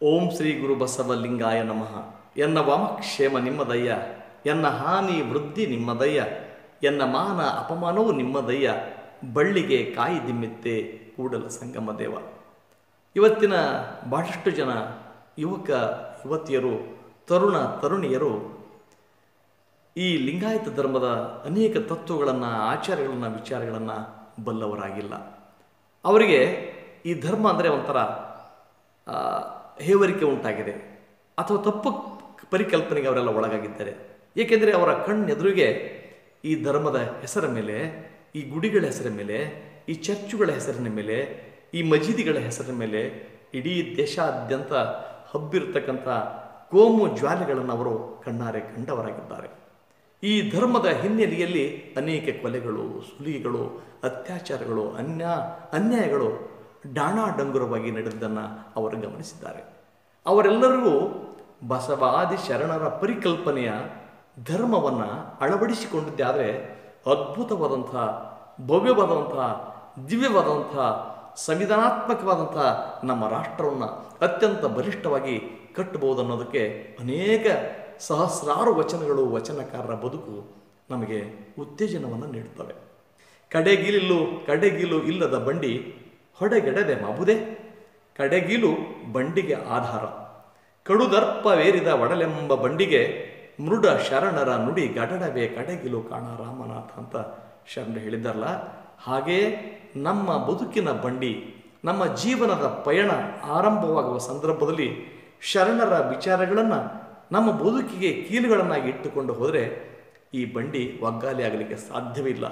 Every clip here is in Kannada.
ಓಂ ಶ್ರೀ ಗುರು ಬಸವಲಿಂಗಾಯ ನಮಃ. ಎನ್ನ ವಾಮಕ್ಷೇಮ ನಿಮ್ಮದಯ್ಯ, ಎನ್ನ ಹಾನಿ ವೃದ್ಧಿ ನಿಮ್ಮದಯ್ಯ, ಎನ್ನ ಮಾನ ಅಪಮಾನವು ನಿಮ್ಮದಯ್ಯ, ಬಳ್ಳಿಗೆ ಕಾಯಿ ದಿಮ್ಮಿತ್ತೆ ಕೂಡಲ ಸಂಗಮ ದೇವ. ಇವತ್ತಿನ ಬಹಳಷ್ಟು ಜನ ಯುವಕ, ಯುವತಿಯರು, ತರುಣ ತರುಣಿಯರು ಈ ಲಿಂಗಾಯತ ಧರ್ಮದ ಅನೇಕ ತತ್ವಗಳನ್ನು, ಆಚಾರಗಳನ್ನು, ವಿಚಾರಗಳನ್ನು ಬಲ್ಲವರಾಗಿಲ್ಲ. ಅವರಿಗೆ ಈ ಧರ್ಮ ಅಂದರೆ ಒಂಥರ ಹೇವರಿಕೆ ಉಂಟಾಗಿದೆ. ಅಥವಾ ತಪ್ಪು ಪರಿಕಲ್ಪನೆಗೆ ಅವರೆಲ್ಲ ಒಳಗಾಗಿದ್ದಾರೆ. ಏಕೆಂದರೆ ಅವರ ಕಣ್ಣೆದುರಿಗೆ ಈ ಧರ್ಮದ ಹೆಸರ ಮೇಲೆ, ಈ ಗುಡಿಗಳ ಹೆಸರ ಮೇಲೆ, ಈ ಚರ್ಚುಗಳ ಹೆಸರಿನ ಮೇಲೆ, ಈ ಮಜೀದಿಗಳ ಹೆಸರಿನ ಮೇಲೆ ಇಡೀ ದೇಶಾದ್ಯಂತ ಹಬ್ಬಿರತಕ್ಕಂಥ ಕೋಮು ಜ್ವಾಲೆಗಳನ್ನು ಅವರು ಕಣ್ಣಾರೆ ಕಂಡವರಾಗಿದ್ದಾರೆ. ಈ ಧರ್ಮದ ಹಿನ್ನೆಲೆಯಲ್ಲಿ ಅನೇಕ ಕೊಲೆಗಳು ಸುಲಿಗಳು ಅತ್ಯಾಚಾರಗಳು, ಅನ್ಯ, ಅನ್ಯಾಯಗಳು ಡಾಣಾಡಂಗುರವಾಗಿ ನಡೆದನ್ನು ಅವರು ಗಮನಿಸಿದ್ದಾರೆ. ಅವರೆಲ್ಲರಿಗೂ ಬಸವಾದಿ ಶರಣರ ಪರಿಕಲ್ಪನೆಯ ಧರ್ಮವನ್ನು ಅಳವಡಿಸಿಕೊಂಡಿದ್ದಾದರೆ ಅದ್ಭುತವಾದಂಥ, ಭವ್ಯವಾದಂಥ, ದಿವ್ಯವಾದಂಥ, ಸಂವಿಧಾನಾತ್ಮಕವಾದಂಥ ನಮ್ಮ ರಾಷ್ಟ್ರವನ್ನು ಅತ್ಯಂತ ಬಲಿಷ್ಠವಾಗಿ ಕಟ್ಟಬಹುದು ಅನ್ನೋದಕ್ಕೆ ಅನೇಕ ಸಹಸ್ರಾರು ವಚನಗಳು ವಚನಕಾರರ ಬದುಕು ನಮಗೆ ಉತ್ತೇಜನವನ್ನು ನೀಡುತ್ತವೆ. ಕಡೆಗಿಲಿಲು, ಕಡೆಗಿಲು ಇಲ್ಲದ ಬಂಡಿ ಹೊಡೆಗೆಡದೆ ಮಬುದೆ, ಕಡೆಗಿಲು ಬಂಡಿಗೆ ಆಧಾರ. ಕಡುದರ್ಪವೇರಿದ ಒಡಲೆಂಬ ಬಂಡಿಗೆ ಮೃಡ ಶರಣರ ನುಡಿ ಗಡಡವೇ ಕಡೆಗಿಲು ಕಾಣ ರಾಮನಾಥ ಅಂತ ಶರಣರು ಹೇಳಿದ್ದಾರಲ್ಲ. ಹಾಗೆಯೇ ನಮ್ಮ ಬದುಕಿನ ಬಂಡಿ, ನಮ್ಮ ಜೀವನದ ಪಯಣ ಆರಂಭವಾಗುವ ಸಂದರ್ಭದಲ್ಲಿ ಶರಣರ ವಿಚಾರಗಳನ್ನು ನಮ್ಮ ಬದುಕಿಗೆ ಕೀಲುಗಳನ್ನಾಗಿ ಇಟ್ಟುಕೊಂಡು ಹೋದರೆ ಈ ಬಂಡಿ ಒಗ್ಗಾಲಿ ಆಗಲಿಕ್ಕೆ ಸಾಧ್ಯವಿಲ್ಲ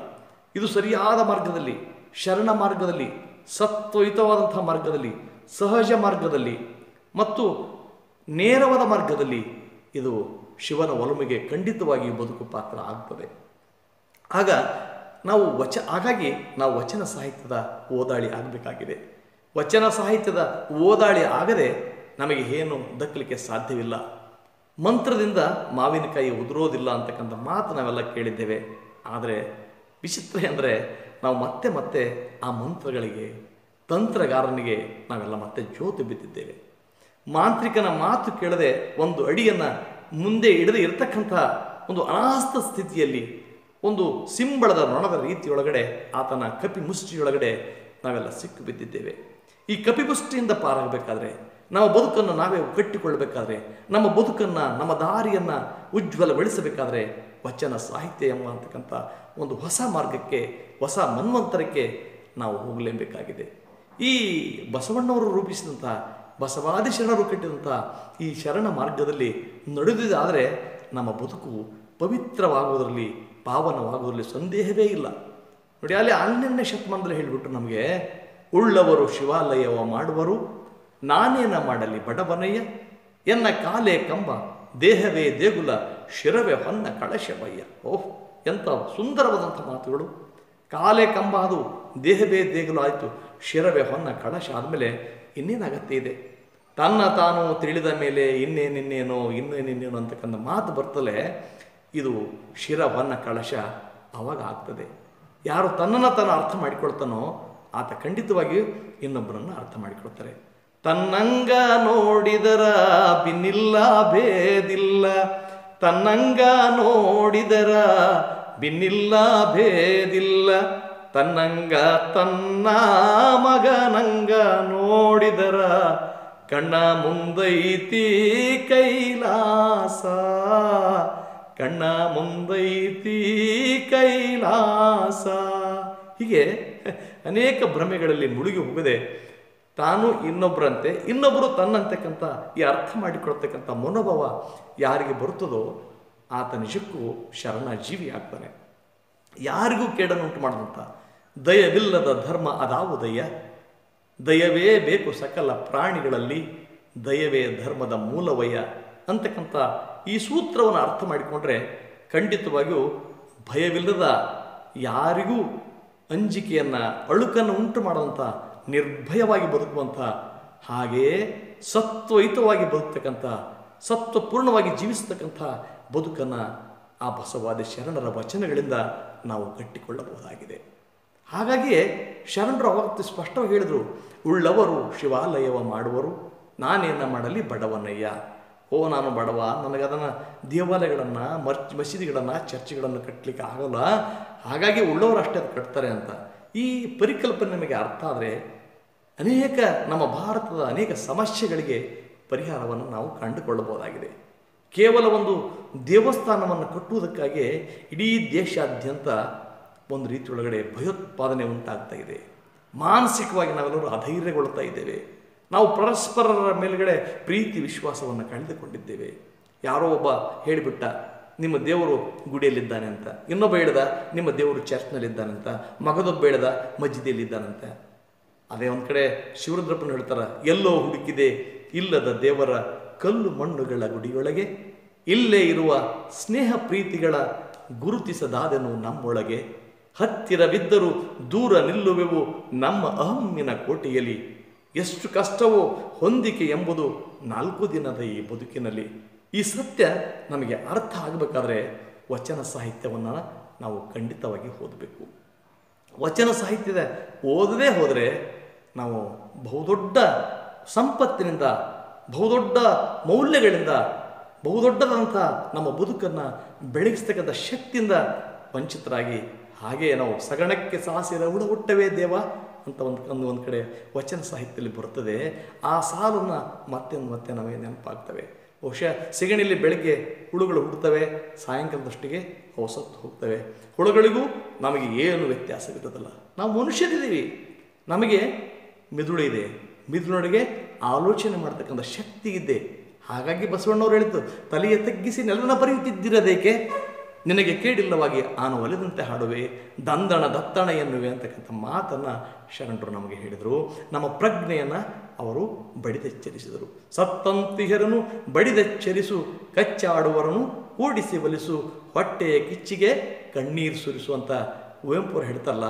ಇದು ಸರಿಯಾದ ಮಾರ್ಗದಲ್ಲಿ, ಶರಣ ಮಾರ್ಗದಲ್ಲಿ ಸತ್ವಯುತವಾದಂಥ ಮಾರ್ಗದಲ್ಲಿ, ಸಹಜ ಮಾರ್ಗದಲ್ಲಿ ಮತ್ತು ನೇರವಾದ ಮಾರ್ಗದಲ್ಲಿ ಇದು ಶಿವನ ಒಲುಮೆಗೆ ಖಂಡಿತವಾಗಿ ಬದುಕು ಪಾತ್ರ ಆಗ್ತದೆ. ಆಗ ನಾವು ವಚ ಹಾಗಾಗಿ ನಾವು ವಚನ ಸಾಹಿತ್ಯದ ಓದಾಳಿ ಆಗಬೇಕಾಗಿದೆ. ವಚನ ಸಾಹಿತ್ಯದ ಓದಾಳಿ ಆಗದೆ ನಮಗೆ ಏನು ದಕ್ಕಲಿಕ್ಕೆ ಸಾಧ್ಯವಿಲ್ಲ. ಮಂತ್ರದಿಂದ ಮಾವಿನಕಾಯಿ ಉದುರೋದಿಲ್ಲ ಅಂತಕ್ಕಂಥ ಮಾತು ನಾವೆಲ್ಲ ಕೇಳಿದ್ದೇವೆ. ಆದರೆ ವಿಚಿತ್ರ ಅಂದರೆ ನಾವು ಮತ್ತೆ ಮತ್ತೆ ಆ ಮಂತ್ರಗಳಿಗೆ, ತಂತ್ರಗಾರನಿಗೆ ನಾವೆಲ್ಲ ಮತ್ತೆ ಜೋತು ಬಿದ್ದಿದ್ದೇವೆ ಮಾಂತ್ರಿಕನ ಮಾತು ಕೇಳದೆ ಒಂದು ಅಡಿಯನ್ನು ಮುಂದೆ ಇಡದೆ ಇರತಕ್ಕಂಥ ಒಂದು ಅನಾಸ್ತ ಸ್ಥಿತಿಯಲ್ಲಿ, ಒಂದು ಸಿಂಬಳದ ನೊಣದ ರೀತಿಯೊಳಗಡೆ, ಆತನ ಕಪಿ ಮುಷ್ಟಿಯೊಳಗಡೆ ನಾವೆಲ್ಲ ಸಿಕ್ಕು ಬಿದ್ದಿದ್ದೇವೆ. ಈ ಕಪಿಮುಷ್ಟಿಯಿಂದ ಪಾರಾಗಬೇಕಾದ್ರೆ ನಮ್ಮ ಬದುಕನ್ನು ನಾವೇ ಕಟ್ಟಿಕೊಳ್ಳಬೇಕಾದ್ರೆ, ನಮ್ಮ ಬದುಕನ್ನು, ನಮ್ಮ ದಾರಿಯನ್ನು ಉಜ್ವಲಗೊಳಿಸಬೇಕಾದ್ರೆ ವಚನ, ಸಾಹಿತ್ಯ ಎಂಬ ಅಂತಕ್ಕಂಥ ಒಂದು ಹೊಸ ಮಾರ್ಗಕ್ಕೆ, ಹೊಸ ಮನ್ವಂತರಕ್ಕೆ ನಾವು ಹೋಗಲೇಬೇಕಾಗಿದೆ. ಈ ಬಸವಣ್ಣವರು ರೂಪಿಸಿದಂಥ, ಬಸವಾದಿ ಶರಣರು ಕಟ್ಟಿದಂಥ ಈ ಶರಣ ಮಾರ್ಗದಲ್ಲಿ ನಡೆದಿದ್ದಾದರೆ ನಮ್ಮ ಬದುಕು ಪವಿತ್ರವಾಗುವುದರಲ್ಲಿ, ಪಾವನವಾಗುವುದರಲ್ಲಿ ಸಂದೇಹವೇ ಇಲ್ಲ. ನೋಡಿ, ಅಲ್ಲಿ ಹನ್ನೆರಡನೇ ಶತಮಾನದಲ್ಲಿ ಹೇಳಿಬಿಟ್ಟು ನಮಗೆ, ಉಳ್ಳವರು ಶಿವಾಲಯವ ಮಾಡುವರು ನಾನೇನ ಮಾಡಲಿ ಬಡವನಯ್ಯ? ಎನ್ನ ಕಾಲೇ ಕಂಬ, ದೇಹವೇ ದೇಗುಲ, ಶಿರವೇ ಹೊನ್ನ ಕಳಶವಯ್ಯ ಓಹ್, ಎಂಥ ಸುಂದರವಾದಂಥ ಮಾತುಗಳು. ಕಾಲೇ ಕಂಬ ಅದು, ದೇಹವೇ ದೇಗುಲ ಆಯಿತು, ಶಿರವೇ ಹೊನ್ನ ಕಳಶ ಆದಮೇಲೆ ಇನ್ನೇನು ಅಗತ್ಯ ಇದೆ? ತನ್ನ ತಾನು ತಿಳಿದ ಮೇಲೆ ಇನ್ನೇನಿನ್ನೇನೋ ಇನ್ನೇನಿನ್ನೇನೋ ಅಂತಕ್ಕಂಥ ಮಾತು ಬರ್ತಲೇ ಇದು ಶಿರವನ್ನ ಕಳಶ ಅವಾಗ ಆಗ್ತದೆ. ಯಾರು ತನ್ನನ್ನು ತಾನು ಅರ್ಥ ಮಾಡಿಕೊಳ್ತಾನೋ, ಆತ ಖಂಡಿತವಾಗಿಯೂ ಇನ್ನೊಬ್ಬರನ್ನು ಅರ್ಥ ಮಾಡಿಕೊಳ್ತಾರೆ. ತನ್ನಂಗ ನೋಡಿದರ ಬಿನ್ನಿಲ್ಲ ಭೇದಿಲ್ಲ. ತನ್ನಂಗ ನೋಡಿದರ ಬಿನ್ನಿಲ್ಲ ಭೇದಿಲ್ಲ. ತನ್ನಂಗ ತನ್ನ ಮಗನಂಗ ನೋಡಿದರ ಕಣ್ಣ ಮುಂದೈತಿ ಕೈಲಾಸ. ಕಣ್ಣ ಮುಂದೈತಿ ಕೈಲಾಸ. ಹೀಗೆ ಅನೇಕ ಭ್ರಮೆಗಳಲ್ಲಿ ಮುಳುಗಿ ಹೋಗದೆ ತಾನು ಇನ್ನೊಬ್ಬರಂತೆ ಇನ್ನೊಬ್ಬರು ತನ್ನಂತಕ್ಕಂಥ ಈ ಅರ್ಥ ಮಾಡಿಕೊಡ್ತಕ್ಕಂಥ ಮನೋಭಾವ ಯಾರಿಗೆ ಬರುತ್ತದೋ ಆತ ನಿಜಕ್ಕೂ ಶರಣ ಜೀವಿ ಆಗ್ತಾನೆ ಯಾರಿಗೂ ಕೇಡನ್ನುಂಟು ಮಾಡಿದಂಥ ದಯವಿಲ್ಲದ ಧರ್ಮ ಅದಾವು ದಯ್ಯ. ದಯವೇ ಬೇಕು ಸಕಲ ಪ್ರಾಣಿಗಳಲ್ಲಿ, ದಯವೇ ಧರ್ಮದ ಮೂಲವಯ್ಯ ಅಂತಕ್ಕಂಥ ಈ ಸೂತ್ರವನ್ನು ಅರ್ಥ ಮಾಡಿಕೊಂಡ್ರೆ ಖಂಡಿತವಾಗಿಯೂ ಭಯವಿಲ್ಲದ ಯಾರಿಗೂ ಅಂಜಿಕೆಯನ್ನು, ಅಳುಕನ್ನು ಉಂಟು ಮಾಡುವಂಥ ನಿರ್ಭಯವಾಗಿ ಬದುಕುವಂಥ ಹಾಗೆಯೇ ಸತ್ವಯುತವಾಗಿ ಬದುಕ್ತಕ್ಕಂಥ, ಸತ್ವಪೂರ್ಣವಾಗಿ ಜೀವಿಸ್ತಕ್ಕಂಥ ಬದುಕನ್ನು ಆ ಬಸವಾದಿ ಶರಣರ ವಚನಗಳಿಂದ ನಾವು ಕಟ್ಟಿಕೊಳ್ಳಬಹುದಾಗಿದೆ. ಹಾಗಾಗಿಯೇ ಶರಣರು ಅವತ್ತು ಸ್ಪಷ್ಟವಾಗಿ ಹೇಳಿದರು, ಉಳ್ಳವರು ಶಿವಾಲಯವ ಮಾಡುವರು, ನಾನೇನ ಮಾಡಲಿ ಬಡವನಯ್ಯ. ಓ, ನಾನು ಬಡವ ನನಗದನ್ನು ದೇವಾಲಯಗಳನ್ನು, ಮರ್ಚ್, ಮಸೀದಿಗಳನ್ನು, ಚರ್ಚ್ಗಳನ್ನು ಕಟ್ಟಲಿಕ್ಕೆ ಆಗೋಲ್ಲ. ಹಾಗಾಗಿ ಉಳ್ಳವರು ಅಷ್ಟೇ ಅದು ಕಟ್ತಾರೆ ಅಂತ. ಈ ಪರಿಕಲ್ಪನೆ ನಮಗೆ ಅರ್ಥ ಆದರೆ ಅನೇಕ ನಮ್ಮ ಭಾರತದ ಅನೇಕ ಸಮಸ್ಯೆಗಳಿಗೆ ಪರಿಹಾರವನ್ನು ನಾವು ಕಂಡುಕೊಳ್ಳಬಹುದಾಗಿದೆ. ಕೇವಲ ಒಂದು ದೇವಸ್ಥಾನವನ್ನು ಕಟ್ಟುವುದಕ್ಕಾಗಿ ಇಡೀ ದೇಶಾದ್ಯಂತ ಒಂದು ರೀತಿಯೊಳಗಡೆ ಭಯೋತ್ಪಾದನೆ ಉಂಟಾಗ್ತಾ ಇದೆ. ಮಾನಸಿಕವಾಗಿ ನಾವೆಲ್ಲರೂ ಅಧೈರ್ಯಗೊಳ್ತಾ ಇದ್ದೇವೆ. ನಾವು ಪರಸ್ಪರರ ಮೇಲುಗಡೆ ಪ್ರೀತಿ ವಿಶ್ವಾಸವನ್ನು ಕಳೆದುಕೊಂಡಿದ್ದೇವೆ. ಯಾರೋ ಒಬ್ಬ ಹೇಳಿಬಿಟ್ಟ, ನಿಮ್ಮ ದೇವರು ಗುಡಿಯಲ್ಲಿದ್ದಾನೆ ಅಂತ. ಇನ್ನೊಬ್ಬ ಹೇಳಿದ, ನಿಮ್ಮ ದೇವರು ಚರ್ಚ್ನಲ್ಲಿದ್ದಾನಂತ ಮಗದೊಬ್ಬ ಹೇಳಿದ ಮಜ್ಜಿದೆಯಲ್ಲಿದ್ದಾನಂತ ಅದೇ ಒಂದು ಕಡೆ ಶಿವರುದ್ರಪ್ಪನ ಹೇಳ್ತಾರೆ, ಎಲ್ಲೋ ಹುಡುಕಿದೆ ಇಲ್ಲದ ದೇವರ ಕಲ್ಲು ಮಣ್ಣುಗಳ ಗುಡಿಯೊಳಗೆ, ಇಲ್ಲೇ ಇರುವ ಸ್ನೇಹ ಪ್ರೀತಿಗಳ ಗುರುತಿಸದಾದೆನು ನಮ್ಮೊಳಗೆ. ಹತ್ತಿರವಿದ್ದರೂ ದೂರ ನಿಲ್ಲುವೆವು ನಮ್ಮ ಅಹಮ್ಮಿನ ಕೋಟೆಯಲ್ಲಿ. ಎಷ್ಟು ಕಷ್ಟವೋ ಹೊಂದಿಕೆ ಎಂಬುದು ನಾಲ್ಕು ದಿನದ ಈ ಬದುಕಿನಲ್ಲಿ. ಈ ಸತ್ಯ ನಮಗೆ ಅರ್ಥ ಆಗಬೇಕಾದ್ರೆ ವಚನ ಸಾಹಿತ್ಯವನ್ನು ನಾವು ಖಂಡಿತವಾಗಿ ಓದಬೇಕು. ವಚನ ಸಾಹಿತ್ಯದ ಓದದೇ ಹೋದರೆ ನಾವು ಬಹುದೊಡ್ಡ ಸಂಪತ್ತಿನಿಂದ, ಬಹುದೊಡ್ಡ ಮೌಲ್ಯಗಳಿಂದ ಬಹುದೊಡ್ಡದಂಥ ನಮ್ಮ ಬದುಕನ್ನು ಬೆಳಗಿಸ್ತಕ್ಕಂಥ ಶಕ್ತಿಯಿಂದ ವಂಚಿತರಾಗಿ ಹಾಗೆ ನಾವು ಸಗಣಕ್ಕೆ ಸಾಸಿರ ಉಡ ಹುಟ್ಟವೇ ದೇವ ಅಂತ ಒಂದು ಒಂದು ಒಂದು ಕಡೆ ವಚನ ಸಾಹಿತ್ಯದಲ್ಲಿ ಬರ್ತದೆ ಆ ಸಾಲನ್ನು ಮತ್ತೆ ಮತ್ತೆ ನಮಗೆ ನೆನಪಾಗ್ತವೆ. ಬಹುಶಃ ಸಿಗಣಿಲಿ ಬೆಳಗ್ಗೆ ಹುಳುಗಳು ಹುಡ್ತವೆ ಸಾಯಂಕಾಲದಷ್ಟಿಗೆ ಅವು ಸತ್ತು ಹೋಗ್ತವೆ. ಹುಳುಗಳಿಗೂ ನಮಗೆ ಏನು ವ್ಯತ್ಯಾಸವಿರೋದಿಲ್ಲ ನಾವು ಮನುಷ್ಯರಿದ್ದೀವಿ. ನಮಗೆ ಮಿದುಳು ಇದೆ. ಮಿದುಳೊಳಗೆ ಆಲೋಚನೆ ಮಾಡ್ತಕ್ಕಂಥ ಶಕ್ತಿ ಇದೆ. ಹಾಗಾಗಿ ಬಸವಣ್ಣವ್ರು ಹೇಳಿದ್ದು, ತಲೆಯ ತಗ್ಗಿಸಿ ನೆಲನ ಬರೆಯುತ್ತಿದ್ದಿರದೇಕೆ ನಿನಗೆ ಕೇಡಿಲ್ಲವಾಗಿ ಆನು ಒಲಿದಂತೆ ಹಾಡುವೆ, ದಂದಣ ದತ್ತಣ ಎನ್ನುವೆ ಅಂತಕ್ಕಂಥ ಮಾತನ್ನು ಶರಣರು ನಮಗೆ ಹೇಳಿದರು. ನಮ್ಮ ಪ್ರಜ್ಞೆಯನ್ನು ಅವರು ಬಡಿದೆಚ್ಚರಿಸಿದರು. ಸತ್ತಂತಿಹರನು ಬಡಿದೆಚ್ಚರಿಸು, ಕಚ್ಚಾಡುವರನು ಕೂಡಿಸಿ ಒಲಿಸು, ಹೊಟ್ಟೆಯ ಕಿಚ್ಚಿಗೆ ಕಣ್ಣೀರು ಸುರಿಸು ಅಂತ ಕುವೆಂಪು ಅವರು ಹೇಳ್ತಲ್ಲ,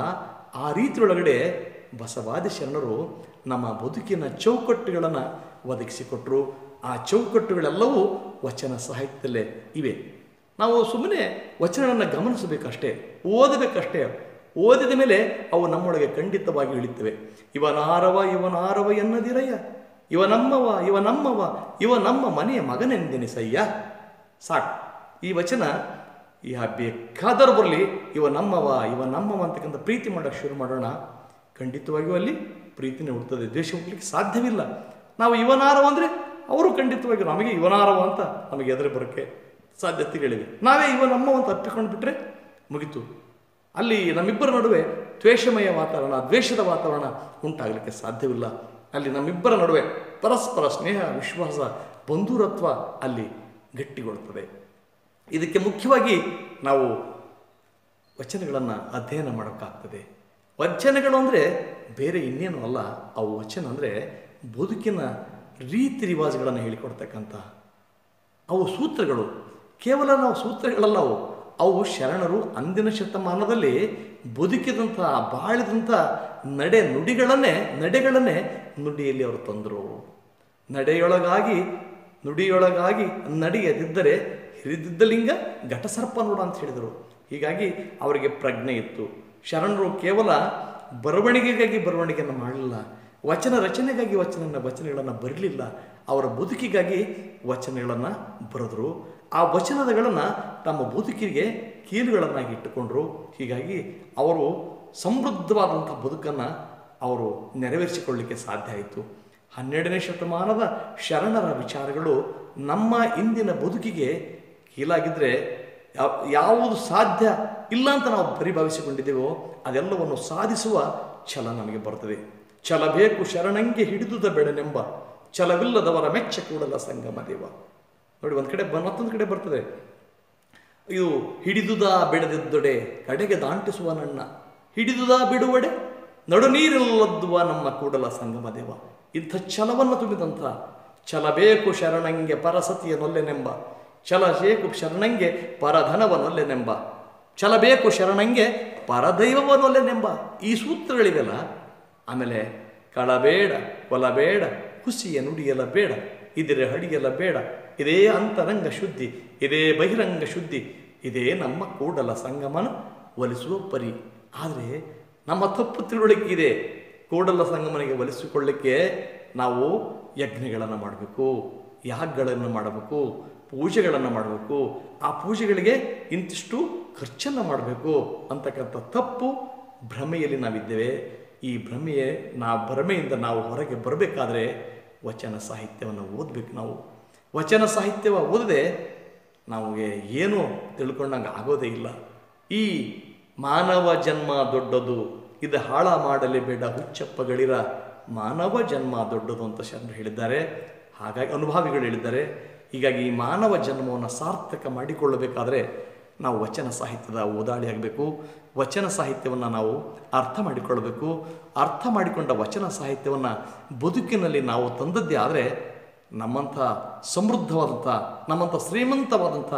ಆ ರೀತಿಯೊಳಗಡೆ ಬಸವಾದಿ ಶರಣರು ನಮ್ಮ ಬದುಕಿನ ಚೌಕಟ್ಟುಗಳನ್ನು ಒದಗಿಸಿಕೊಟ್ಟರು ಆ ಚೌಕಟ್ಟುಗಳೆಲ್ಲವೂ ವಚನ ಸಾಹಿತ್ಯದಲ್ಲೇ ಇವೆ. ನಾವು ಸುಮ್ಮನೆ ವಚನಗಳನ್ನು ಗಮನಿಸಬೇಕಷ್ಟೇ, ಓದಬೇಕಷ್ಟೇ, ಓದಿದ ಮೇಲೆ ಅವು ನಮ್ಮೊಳಗೆ ಖಂಡಿತವಾಗಿ ಇಳಿತವೆ. ಇವನಾರವ ಇವನಾರವ ಎನ್ನದಿರಯ್ಯ. ಇವ ನಮ್ಮವ ಇವ ನಮ್ಮವ, ಇವ ನಮ್ಮ ಮನೆಯ ಮಗನೆಂದೆನಿಸಯ್ಯ. ಸಾಕು. ಈ ವಚನ ಯಾ ಬೇಕಾದರೂ ಬರಲಿ, ಇವ ನಮ್ಮವ ಇವ ನಮ್ಮವ ಅಂತಕ್ಕಂಥ ಪ್ರೀತಿ ಮಾಡೋಕ್ಕೆ ಶುರು ಮಾಡೋಣ. ಖಂಡಿತವಾಗಿಯೂ ಅಲ್ಲಿ ಪ್ರೀತಿನೇ ಹುಡ್ತದೆ ದ್ವೇಷ ಹುಟ್ಟಲಿಕ್ಕೆ ಸಾಧ್ಯವಿಲ್ಲ. ನಾವು ಇವನಾರವ ಅಂದರೆ ಅವರು ಖಂಡಿತವಾಗಿ ನಮಗೆ ಇವನಾರವ ಅಂತ ನಮಗೆ ಎದುರು ಬರೋಕ್ಕೆ ಸಾಧ್ಯತೆಗಳಿವೆ ನಾವೇ ಇವ ನಮ್ಮ ಅಂತ ಅಪ್ಪಿಕೊಂಡು ಬಿಟ್ಟರೆ ಮುಗಿತು. ಅಲ್ಲಿ ನಮ್ಮಿಬ್ಬರ ನಡುವೆ ದ್ವೇಷಮಯ ವಾತಾವರಣ, ದ್ವೇಷದ ವಾತಾವರಣ ಉಂಟಾಗಲಿಕ್ಕೆ ಸಾಧ್ಯವಿಲ್ಲ. ಅಲ್ಲಿ ನಮ್ಮಿಬ್ಬರ ನಡುವೆ ಪರಸ್ಪರ ಸ್ನೇಹ, ವಿಶ್ವಾಸ, ಬಂಧುರತ್ವ ಅಲ್ಲಿ ಗಟ್ಟಿಗೊಳ್ಳುತ್ತದೆ. ಇದಕ್ಕೆ ಮುಖ್ಯವಾಗಿ ನಾವು ವಚನಗಳನ್ನು ಅಧ್ಯಯನ ಮಾಡೋಕ್ಕಾಗ್ತದೆ. ವಚನಗಳು ಅಂದರೆ ಬೇರೆ ಇನ್ನೇನು ಅಲ್ಲ, ಆ ವಚನ ಅಂದರೆ ಬದುಕಿನ ರೀತಿ ರಿವಾಜುಗಳನ್ನು ಹೇಳಿಕೊಡ್ತಕ್ಕಂಥ ಅವು ಸೂತ್ರಗಳು. ಕೇವಲ ನಾವು ಸೂತ್ರಗಳಲ್ಲ ಅವು. ಅವು ಶರಣರು ಅಂದಿನ ಶತಮಾನದಲ್ಲಿ ಬದುಕಿದಂಥ, ಬಾಳಿದಂಥ ನಡೆ ನುಡಿಗಳನ್ನೇ, ನಡೆಗಳನ್ನೇ ನುಡಿಯಲ್ಲಿ ಅವರು ತಂದರು. ನಡೆಯೊಳಗಾಗಿ, ನುಡಿಯೊಳಗಾಗಿ ನಡೆಯದಿದ್ದರೆ ಹಿರಿದಿದ್ದ ಲಿಂಗ ಘಟಸರ್ಪ ನೋಡ ಅಂತ ಹೇಳಿದರು. ಹೀಗಾಗಿ ಅವರಿಗೆ ಪ್ರಜ್ಞೆ ಇತ್ತು. ಶರಣರು ಕೇವಲ ಬರವಣಿಗೆಗಾಗಿ ಬರವಣಿಗೆಯನ್ನು ಮಾಡಲಿಲ್ಲ, ವಚನ ರಚನೆಗಾಗಿ ವಚನ ವಚನಗಳನ್ನು ಬರಲಿಲ್ಲ, ಅವರ ಬದುಕಿಗಾಗಿ ವಚನಗಳನ್ನು ಬರೆದರು. ಆ ವಚನಗಳನ್ನು ತಮ್ಮ ಬದುಕಿಗೆ ಕೀಲುಗಳನ್ನಾಗಿ ಇಟ್ಟುಕೊಂಡ್ರು. ಹೀಗಾಗಿ ಅವರು ಸಮೃದ್ಧವಾದಂಥ ಬದುಕನ್ನು ಅವರು ನೆರವೇರಿಸಿಕೊಳ್ಳಲಿಕ್ಕೆ ಸಾಧ್ಯ ಆಯಿತು. ಹನ್ನೆರಡನೇ ಶತಮಾನದ ಶರಣರ ವಿಚಾರಗಳು ನಮ್ಮ ಇಂದಿನ ಬದುಕಿಗೆ ಕೀಲಾಗಿದ್ದರೆ ಯಾವುದು ಸಾಧ್ಯ ಇಲ್ಲ ಅಂತ ನಾವು ಪರಿಭಾವಿಸಿಕೊಂಡಿದ್ದೇವೋ ಅದೆಲ್ಲವನ್ನು ಸಾಧಿಸುವ ಛಲ ನಮಗೆ ಬರ್ತದೆ ಛಲ ಬೇಕು ಶರಣಂಗೆ ಹಿಡಿದುದ ಬೆಳೆನೆಂಬ ಛಲವಿಲ್ಲದವರ ಮೆಚ್ಚ ಕೂಡಲ ಸಂಗಮ ದೇವ. ನೋಡಿ, ಒಂದು ಕಡೆ ಬ- ಮತ್ತೊಂದು ಕಡೆ ಬರ್ತದೆ. ಇದು ಹಿಡಿದುದ ಬೆಳೆದಿದ್ದೊಡೆ ಕಡೆಗೆ ದಾಂಟಿಸುವ ನನ್ನ, ಹಿಡಿದುದ ಬಿಡುವಡೆ ನಡು ನೀರಿಲ್ಲದ್ದುವ ನಮ್ಮ ಕೂಡಲ ಸಂಗಮ ದೇವ. ಇಂಥ ಛಲವನ್ನು ತುಂಬಿದಂಥ, ಛಲ ಬೇಕು ಶರಣಂಗೆ ಪರಸತಿಯ ನೊಲ್ಲೆನೆಂಬ ಛಲ ಶರಣಂಗೆ ಪರಧನವನೊಲ್ಲೆನೆಂಬ. ಛಲ ಬೇಕು ಶರಣಂಗೆ ಪರದೈವವನೊಲ್ಲೆನೆಂಬ. ಈ ಸೂತ್ರಗಳಿವೆಲ್ಲ, ಆಮೇಲೆ ಕಳಬೇಡ, ಕೊಲಬೇಡ, ಹುಸಿಯ ನುಡಿಯಲ ಬೇಡ ಇದಿರೆ ಹಡಿಯಲ ಬೇಡ ಇದೇ ಅಂತರಂಗ ಶುದ್ಧಿ, ಇದೇ ಬಹಿರಂಗ ಶುದ್ಧಿ, ಇದೇ ನಮ್ಮ ಕೂಡಲ ಸಂಗಮನ ಒಲಿಸುವ ಪರಿ ಆದರೆ ನಮ್ಮ ತಪ್ಪು ತಿಳುವಳಿಕೆ ಇದೆ. ಕೂಡಲ ಸಂಗಮನಿಗೆ ಒಲಿಸಿಕೊಳ್ಳಿಕ್ಕೆ ನಾವು ಯಜ್ಞಗಳನ್ನು ಮಾಡಬೇಕು, ಯಾಗಗಳನ್ನು ಮಾಡಬೇಕು ಪೂಜೆಗಳನ್ನು ಮಾಡಬೇಕು. ಆ ಪೂಜೆಗಳಿಗೆ ಇಂತಿಷ್ಟು ಖರ್ಚನ್ನು ಮಾಡಬೇಕು ಅಂತಕ್ಕಂಥ ತಪ್ಪು ಭ್ರಮೆಯಲ್ಲಿ ನಾವಿದ್ದೇವೆ. ಈ ಭ್ರಮೆಯೇ, ನಾ ಭ್ರಮೆಯಿಂದ ನಾವು ಹೊರಗೆ ಬರಬೇಕಾದ್ರೆ ವಚನ ಸಾಹಿತ್ಯವನ್ನು ಓದಬೇಕು ನಾವು. ವಚನ ಸಾಹಿತ್ಯವ ಓದದೆ ನಮಗೆ ಏನು ತಿಳ್ಕೊಂಡಂಗೆ ಆಗೋದೇ ಇಲ್ಲ. ಈ ಮಾನವ ಜನ್ಮ ದೊಡ್ಡದು, ಇದು ಹಾಳ ಮಾಡಲೇ ಬೇಡ ಹುಚ್ಚಪ್ಪಗಳಿರ ಮಾನವ ಜನ್ಮ ದೊಡ್ಡದು ಅಂತ ಶರಣರು ಹೇಳಿದ್ದಾರೆ. ಹಾಗಾಗಿ ಅನುಭಾವಿಗಳು ಹೇಳಿದ್ದಾರೆ. ಹೀಗಾಗಿ ಈ ಮಾನವ ಜನ್ಮವನ್ನು ಸಾರ್ಥಕ ಮಾಡಿಕೊಳ್ಳಬೇಕಾದರೆ ನಾವು ವಚನ ಸಾಹಿತ್ಯದ ಓದಾಳಿ ಆಗಬೇಕು. ವಚನ ಸಾಹಿತ್ಯವನ್ನು ನಾವು ಅರ್ಥ ಮಾಡಿಕೊಳ್ಳಬೇಕು. ಅರ್ಥ ಮಾಡಿಕೊಂಡ ವಚನ ಸಾಹಿತ್ಯವನ್ನು ಬದುಕಿನಲ್ಲಿ ನಾವು ತಂದದ್ದೇ ಆದರೆ ನಮ್ಮಂಥ ಸಮೃದ್ಧವಾದಂಥ, ನಮ್ಮಂಥ ಶ್ರೀಮಂತವಾದಂಥ,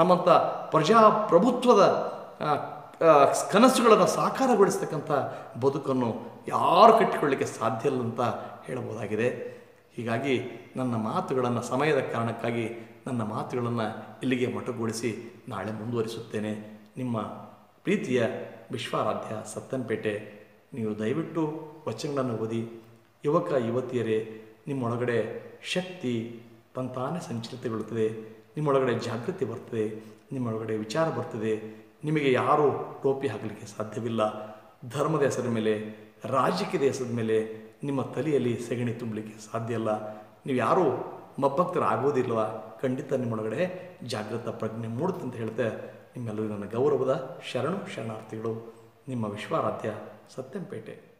ನಮ್ಮಂಥ ಪ್ರಜಾಪ್ರಭುತ್ವದ ಕನಸುಗಳನ್ನು ಸಾಕಾರಗೊಳಿಸ್ತಕ್ಕಂಥ ಬದುಕನ್ನು ಯಾರು ಕಟ್ಟಿಕೊಳ್ಳಿಕ್ಕೆ ಸಾಧ್ಯ ಇಲ್ಲ ಅಂತ ಹೇಳಬಹುದಾಗಿದೆ ಹೀಗಾಗಿ ನನ್ನ ಮಾತುಗಳನ್ನು ಸಮಯದ ಕಾರಣಕ್ಕಾಗಿ ನನ್ನ ಮಾತುಗಳನ್ನು ಇಲ್ಲಿಗೆ ಮೊಟಕುಗೊಳಿಸಿ ನಾಳೆ ಮುಂದುವರಿಸುತ್ತೇನೆ. ನಿಮ್ಮ ಪ್ರೀತಿಯ ವಿಶ್ವಾರಾಧ್ಯ ಸತ್ತಂಪೇಟೆ ನೀವು ದಯವಿಟ್ಟು ವಚನಗಳನ್ನು ಓದಿ. ಯುವಕ, ಯುವತಿಯರೇ, ನಿಮ್ಮೊಳಗಡೆ ಶಕ್ತಿ ತಂತಾನೇ ಸಂಚಲಿತಗೊಳ್ಳುತ್ತದೆ. ನಿಮ್ಮೊಳಗಡೆ ಜಾಗೃತಿ ಬರ್ತದೆ. ನಿಮ್ಮೊಳಗಡೆ ವಿಚಾರ ಬರ್ತದೆ. ನಿಮಗೆ ಯಾರೂ ಟೋಪಿ ಹಾಕಲಿಕ್ಕೆ ಸಾಧ್ಯವಿಲ್ಲ. ಧರ್ಮದ ಹೆಸರ ಮೇಲೆ, ರಾಜಕೀಯದ ಹೆಸರ ಮೇಲೆ ನಿಮ್ಮ ತಲೆಯಲ್ಲಿ ಸೆಗಣಿ ತುಂಬಲಿಕ್ಕೆ ಸಾಧ್ಯ ಇಲ್ಲ. ನೀವು ಯಾರೂ ಮಬ್ಬಕ್ತರು ಆಗೋದಿಲ್ವ ಖಂಡಿತ ನಿಮ್ಮೊಳಗಡೆ ಜಾಗೃತ ಪ್ರಜ್ಞೆ ಮೂಡುತ್ತೆ ಅಂತ ಹೇಳ್ತೆ ನಿಮ್ಮೆಲ್ಲರೂ ನನ್ನ ಗೌರವದ ಶರಣು ಶರಣಾರ್ಥಿಗಳು. ನಿಮ್ಮ ವಿಶ್ವಾರಾಧ್ಯ ಸತ್ಯಂಪೇಟೆ.